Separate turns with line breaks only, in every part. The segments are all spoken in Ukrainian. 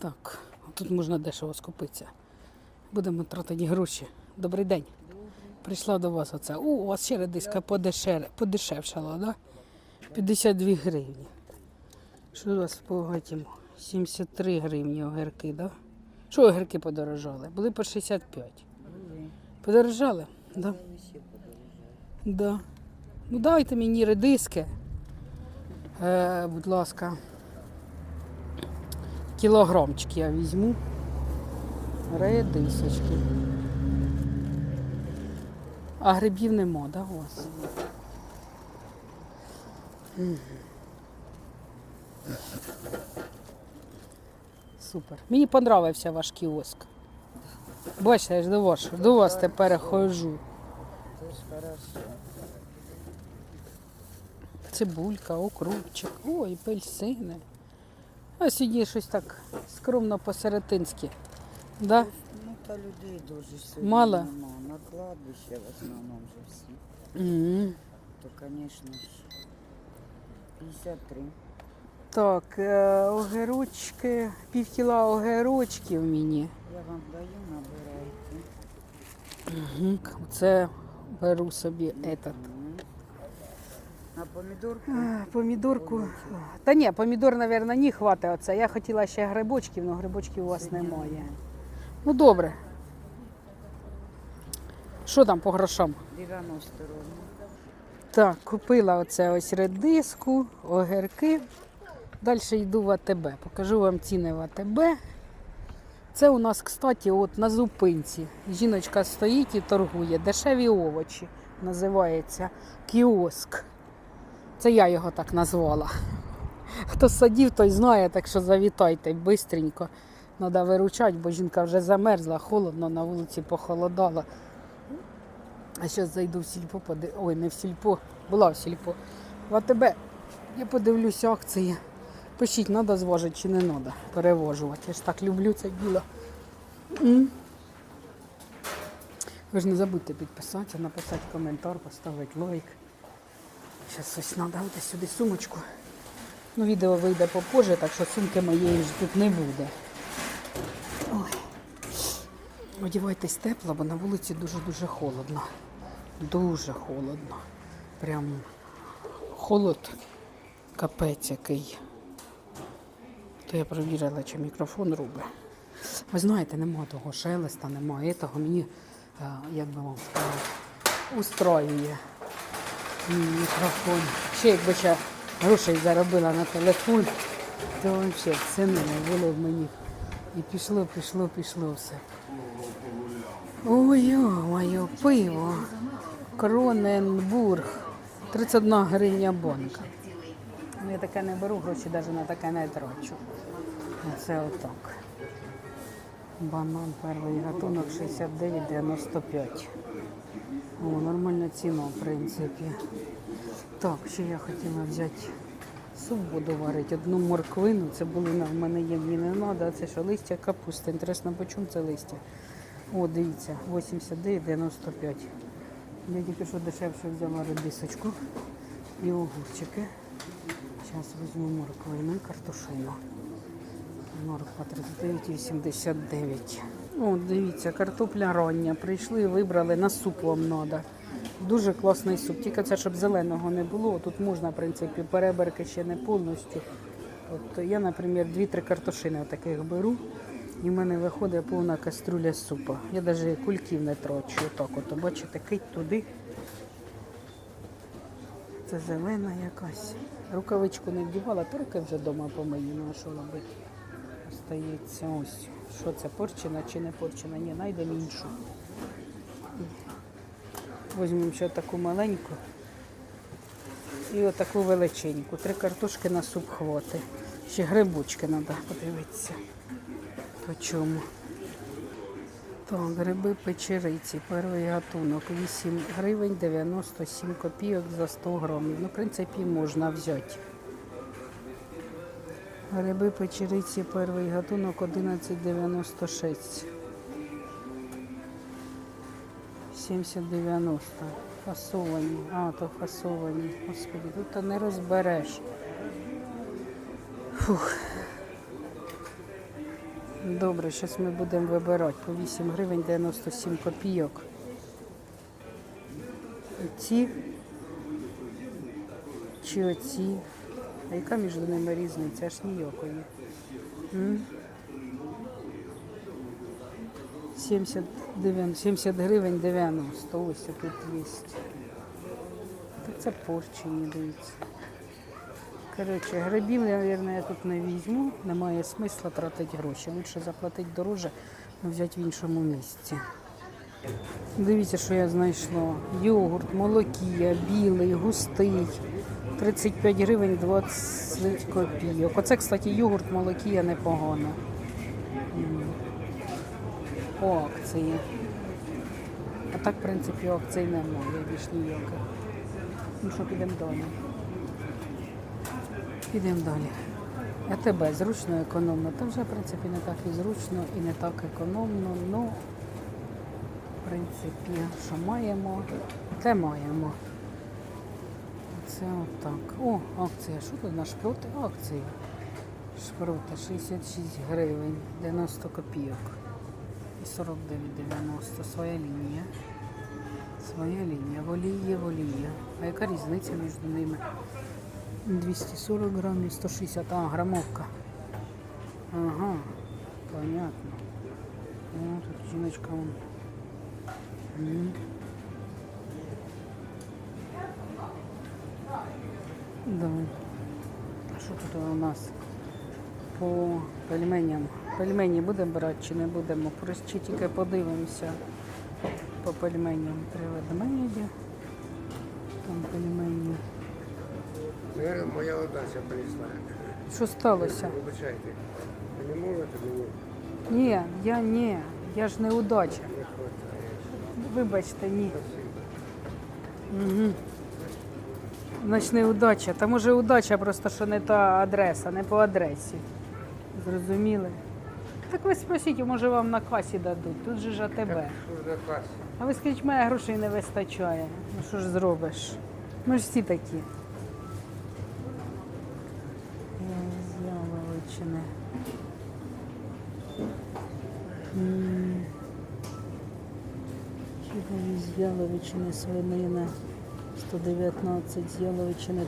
Так, тут можна дешево скупитися. Будемо тратити гроші. Добрий день. Прийшла до вас оце. О, у вас ще редиска подешер... подешевшала, да? 52 гривні. Що у вас по гэтому? 73 гривні огірки, да? Що огірки подорожали? Були по 65. Подорожали? Да. Да. Ну дайте мені редиски. Е, будь ласка. Кілограмчик я візьму. Редисочки. А грибів нема, да, вас? Супер. Мені понравився ваш кіоск. Бачите, я ж до вас, до вас тепер
хорошо.
Цибулька, окрупчик, ой, апельсини. А сьогодні щось так скромно посерединськи. Да?
Ну, та людей дуже сьогодні
Мало?
нема. На кладбище в основному вже всі.
М.
То, звісно ж, 53.
Так, е, огірочки, пів кіла огірочків мені.
Я вам даю, набирайте.
Угу. Це беру собі этот.
На помідорку?
А, Помідорку. Та ні, помідор, мабуть, не хватить оце. Я хотіла ще грибочків, але грибочків у вас немає. Ну добре. Що там по грошам?
90 ровно.
Так, купила оце ось редиску, огірки. Далі йду в АТБ. Покажу вам ціни в АТБ. Це у нас, кстати, от на зупинці. Жіночка стоїть і торгує. Дешеві овочі. Називається кіоск. Це я його так назвала. Хто садів, той знає, так що завітайте бистренько. Треба виручати, бо жінка вже замерзла, холодно, на вулиці похолодало. А зараз зайду в сільпо, поди... ой, не в сільпо, була в сільпо. В АТБ я подивлюся акції. Пишіть, треба зважити чи не треба перевожувати. Я ж так люблю це діло. Ви ж не забудьте підписатися, написати коментар, поставити лайк. Зараз ось треба буде сюди сумочку. Ну, відео вийде попозже, так що сумки моєї ж тут не буде. Ой. Одівайтесь тепло, бо на вулиці дуже-дуже холодно. Дуже холодно. Прям холод капець який. То я перевірила, чи мікрофон робить. Ви знаєте, нема того шелеста, немає того. Мені, е, як би вам сказати, устроює мікрофон. Ще якби ще грошей заробила на телефон, то взагалі це не було б мені. І пішло, пішло, пішло все. Ой, моє пиво. Кроненбург. 31 гривня банка. Ну, я таке не беру, гроші навіть на таке не трачу. Оце отак. Банан перший гатунок 69,95. О, нормальна ціна, в принципі. Так, ще я хотіла взяти суп буду варити. Одну морквину, це були в мене є мені не треба, це що листя капусти. Інтересно, по чому це листя? О, дивіться, 89,95. Я тільки що дешевше взяла редисочку і огурчики. Зараз візьму морквину і картошину. Морква 39,89. О, дивіться, картопля рання. Прийшли вибрали, на суп вам треба. Дуже класний суп. Тільки це, щоб зеленого не було. Тут можна, в принципі, переберки ще не повністю. От я, наприклад, 2-3 картошини таких беру. І в мене виходить повна каструля супа. Я навіть кульків не трачу. Отак от, бачите, кить туди. Це зелена якась. Рукавичку не вдівала, то руки вже вдома помию, ну що робити? Остається ось. Що це, порчена чи не порчена? Ні, знайдемо іншу. Візьмемо ще таку маленьку і отаку величеньку. Три картошки на суп хватить. Ще грибочки треба подивитися. По чому? Так, гриби печериці, перший гатунок 8 гривень 97 копійок за 100 грамів. Ну, в принципі, можна взяти. Гриби печериці, перший гатунок 11,96. 70,90. Фасовані. А, то фасовані. Господи, тут то не розбереш. Фух. Добре, зараз ми будемо вибирати по 8 гривень 97 копійок. Ці чи оці. А яка між ними різниця? Аж ніякої. М? 70, 90, 70 гривень 90. Ось тут є. Так це порчені, дивіться. Коротше, грибів, мабуть, я тут не візьму. Немає смисла тратити гроші. Лучше заплатити дороже, але взяти в іншому місці. Дивіться, що я знайшла. Йогурт, молокія, білий, густий. 35 гривень 20 копійок. Оце, кстати, йогурт, молокія непогано. По акції. А так, в принципі, акцій немає більш ніяких. Ну що, підемо далі. Підемо далі. А тебе зручно, економно. Та вже, в принципі, не так і зручно і не так економно. Ну, в принципі, що маємо, те маємо. Це отак. О, акція. Що тут на шпроти? Акції. Шпроти 66 гривень, 90 копійок. І 49,90. Своя лінія. Своя лінія. Воліє, воліє. А яка різниця між ними? 240 грам і 160. А, грамовка. Ага, понятно. О, тут жіночка вон. Да. А що тут у нас по пельменям? Пельмені будемо брати чи не будемо? Просто тільки подивимося по пельменям. Три ведмеді. Там пельмені.
Наверное, моя удача прийшла.
Що сталося?
Вибачайте. Ви не можете мені
Ні, я ні. Я ж не удача.
не хватає.
Вибачте, ні.
Спасибо.
Угу. Значить, не удача. Та може удача, просто що не та адреса, не по адресі. Зрозуміли? Так ви спросіть, може вам на касі дадуть. Тут же ж АТБ. А ви скажіть, мене грошей не вистачає. Ну що ж зробиш? Ми ж всі такі. Яловичини. Чудові з Яловичини свинина 119, з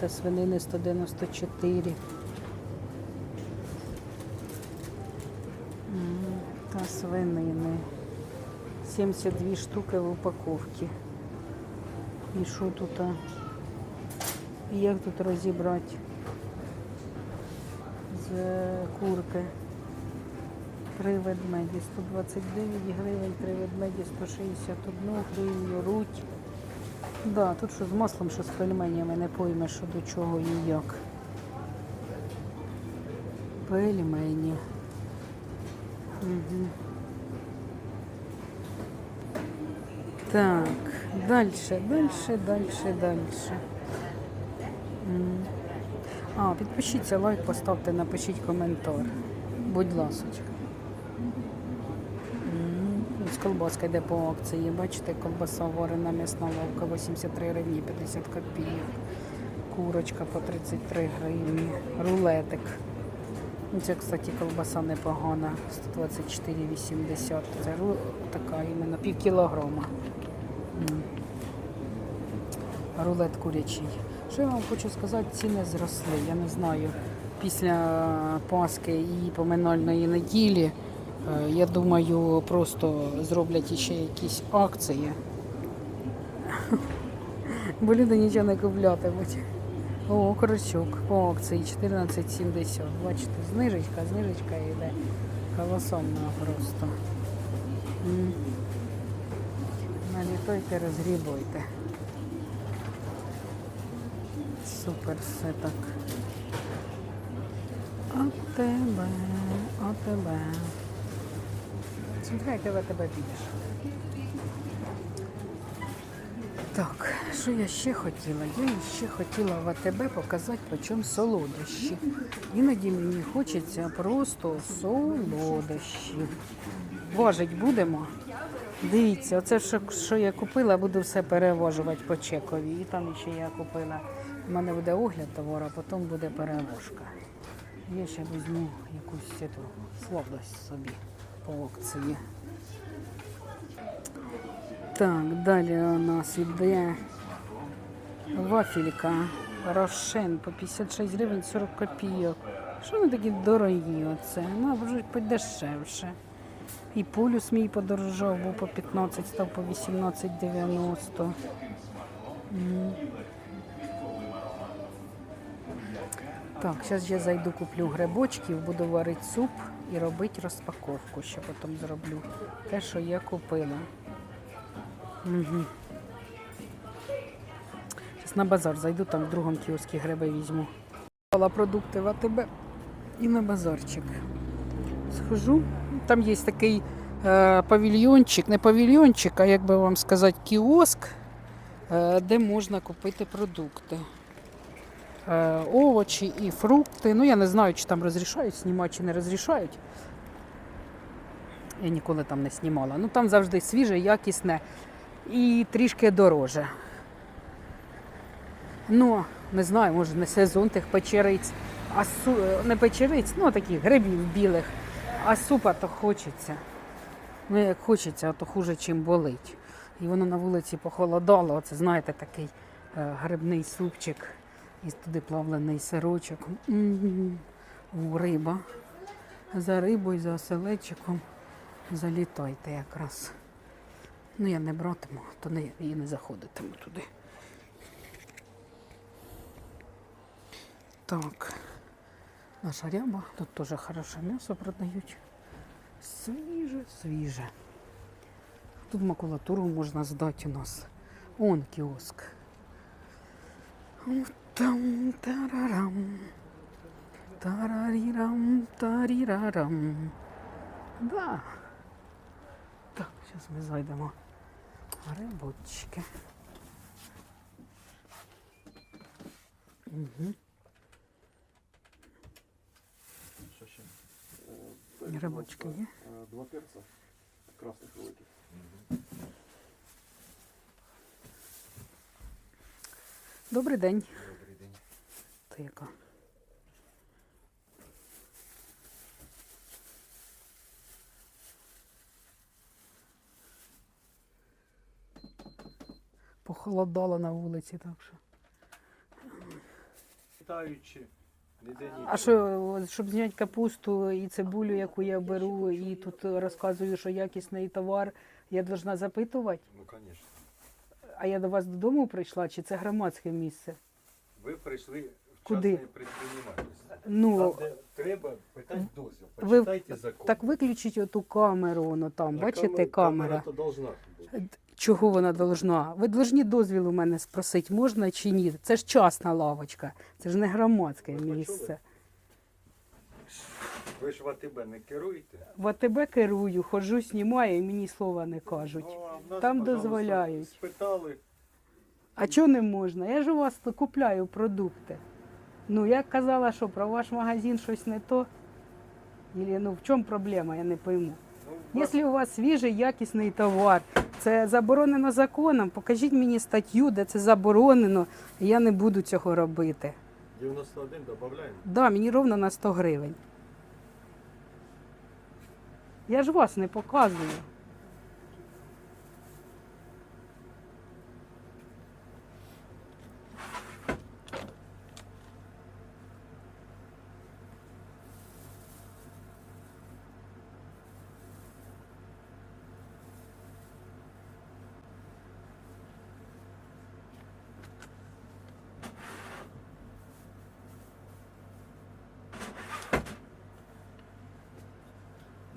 та свинини 194. Та свинини. 72 штуки в упаковці. І що тут? Як тут розібрати з е, курки? Три ведмеді 129 гривень, три ведмеді 161 гривню, руть. Да, тут що з маслом, що з пельменями, не поймеш, що до чого і як. Пельмені. Угу. Так, дальше, дальше, дальше. М. А, підпишіться, лайк, поставте, напишіть коментар. Будь ласочка. Колбаска йде по акції. Бачите, колбаса варена м'ясна лавка 83 гривні 50 копійок. Курочка по 33 гривні. Рулетик. Ну, Це, кстати, колбаса непогана. 124,80. Це така іменно пів кілограма. Рулет курячий. Що я вам хочу сказати, ціни зросли. Я не знаю. Після Пасхи і поминальної неділі, я думаю, просто зроблять іще якісь акції. Бо нічого не куплятимуть. О, корочок по акції 14,70. Бачите, знижечка, знижечка йде. Колосальна просто. М. Налітайте, розгрібайте. Супер все так. А тебе, Смотри, як тебе підеш. Так, що я ще хотіла? Я ще хотіла в АТБ показати, по чому солодощі. Іноді мені хочеться просто солодощі. Важить будемо. Дивіться, оце що, я купила, буду все перевожувати по чекові. І там ще я купила. У мене буде огляд товару, а потім буде перевозка. Я ще візьму якусь сладость собі по акції. Так, далі у нас іде вафелька Рошен по 56 гривень 40 копійок. Що вони такі дорогі оце? Ну, вже подешевше. І полюс мій подорожав, був по 15, став по 18,90. Так, зараз я зайду, куплю грибочків, буду варити суп і робити розпаковку. Ще потім зроблю те, що я купила. Угу. Зараз на базар зайду, там в другому кіоскі гриби візьму. Продукти в АТБ і на базарчик. Схожу. Там є такий е, павільйончик, не павільйончик, а як би вам сказати, кіоск, е, де можна купити продукти. Е, овочі і фрукти. Ну, я не знаю, чи там розрішають знімати, чи не розрішають. Я ніколи там не знімала. Ну там завжди свіже, якісне і трішки дороже. Ну, не знаю, може не сезон тих печериць, а су... не печериць, ну таких грибів білих, а супа то хочеться. Ну, як хочеться, то хуже, чим болить. І воно на вулиці похолодало. Оце, знаєте, такий е, грибний супчик і туди плавлений сирочок. У риба. За рибою, за оселедчиком залітайте якраз. Ну, я не братиму, то не, і не заходитиму туди. Так. Наша ряба. Тут теж хороше м'ясо продають. Свіже, свіже. Тут макулатуру можна здати у нас. Он кіоск. Там тарарам. Тарарірам, тарірарам. Да. Так, зараз ми зайдемо. Рибочки. Угу.
Що ще?
Грибочки є?
Е, Два перца красних великих.
Добрий день.
Добрий
яка? Похолодало на вулиці, так що.
Вітаючи.
А що, щоб зняти капусту і цибулю, яку я беру, і тут розказую, що якісний товар, я должна запитувати?
Ну, звісно.
А я до вас додому прийшла, чи це громадське місце?
Ви прийшли
Куди? Ну,
де треба питати дозвіл.
ви
Почитайте закон.
так виключіть оту камеру, воно там,
На
бачите,
камер-
камера.
то должна бути.
Чого вона должна? Ви должні дозвіл у мене спросити, можна чи ні? Це ж частна лавочка, це ж не громадське
Ви почули?
місце.
Ви ж в АТБ не керуєте?
В АТБ керую, ходжу, знімаю і мені слова не кажуть.
Ну, а в нас,
Там
пожалуйста,
дозволяють.
Спитали.
А чого не можна? Я ж у вас купляю продукти. Ну, я казала, що про ваш магазин щось не то. Ілі, ну в чому проблема, я не пойму.
Ну,
Якщо у вас свіжий, якісний товар, це заборонено законом, покажіть мені статтю, де це заборонено, і я не буду цього робити.
91 додаємо.
Да, мені ровно на 100 гривень. Я ж вас не показую.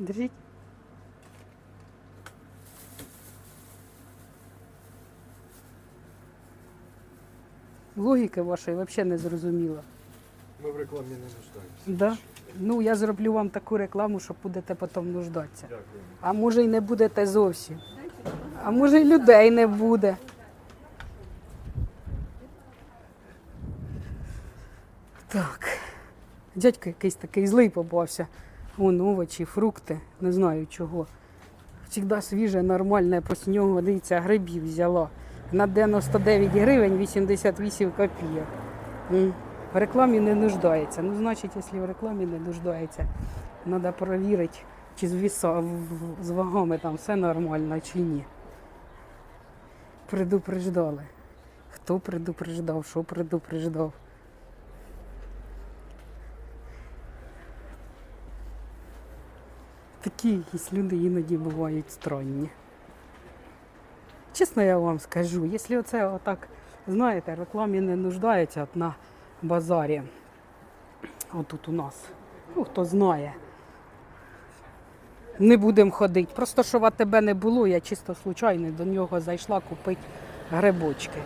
Держіть. Логіки вашої взагалі не зрозуміла.
Ми в рекламі не нуждаємося.
Да? Ну, я зроблю вам таку рекламу, що будете потім нуждатися.
Дякую.
А може й не будете зовсім. А може й людей не буде. Так. Дядько якийсь такий злий попався. Вон овочі, фрукти, не знаю чого. Всегда свіже, нормальне, після нього, дивіться, грибів взяла. На 99 гривень 88 копійок. В рекламі не нуждається. Ну, значить, якщо в рекламі не нуждається, треба перевірити, чи з, віса, з вагами там все нормально, чи ні. Предупреждали. Хто предупреждав, що предупреждав. Такі якісь люди іноді бувають странні. Чесно я вам скажу, якщо оце отак, знаєте, рекламі не нуждається на базарі, отут у нас, ну хто знає, не будемо ходити. Просто що в АТБ не було, я чисто случайно до нього зайшла купити грибочки.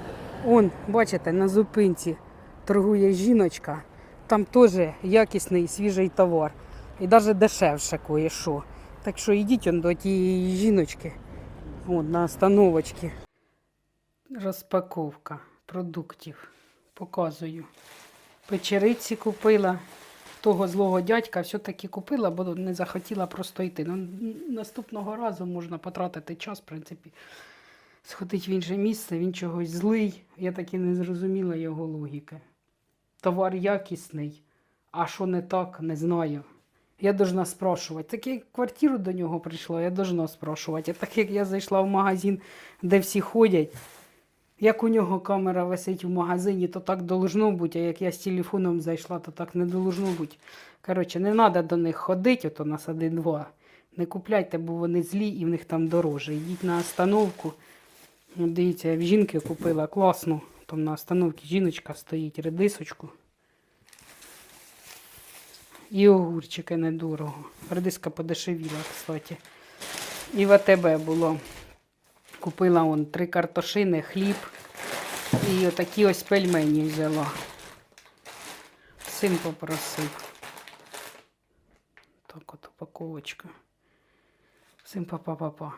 Он, бачите, на зупинці торгує жіночка, там теж якісний свіжий товар. І навіть дешевше кое-що. Так що йдіть он до тієї жіночки. От, на остановочці. Розпаковка продуктів. Показую. Печериці купила. Того злого дядька все-таки купила, бо не захотіла просто йти. Ну, наступного разу можна потратити час, в принципі, сходити в інше місце, він чогось злий. Я так і не зрозуміла його логіки. Товар якісний, а що не так, не знаю. Я должна спрашувати. Так як квартиру до нього прийшла, я должна спрашувати. А так як я зайшла в магазин, де всі ходять, як у нього камера висить в магазині, то так должно бути, а як я з телефоном зайшла, то так не должно бути. Коротше, не треба до них ходити, ото нас один-два. Не купляйте, бо вони злі і в них там дороже. Йдіть на остановку. Дивіться, я в жінки купила класну. Там на остановці жіночка стоїть, редисочку. І огурчики недорого. Редиска подешевіла, кстати. І в АТБ було. Купила он три картошини, хліб і отакі ось пельмені взяла. Син попросив. Так от упаковочка. Син папа-папа.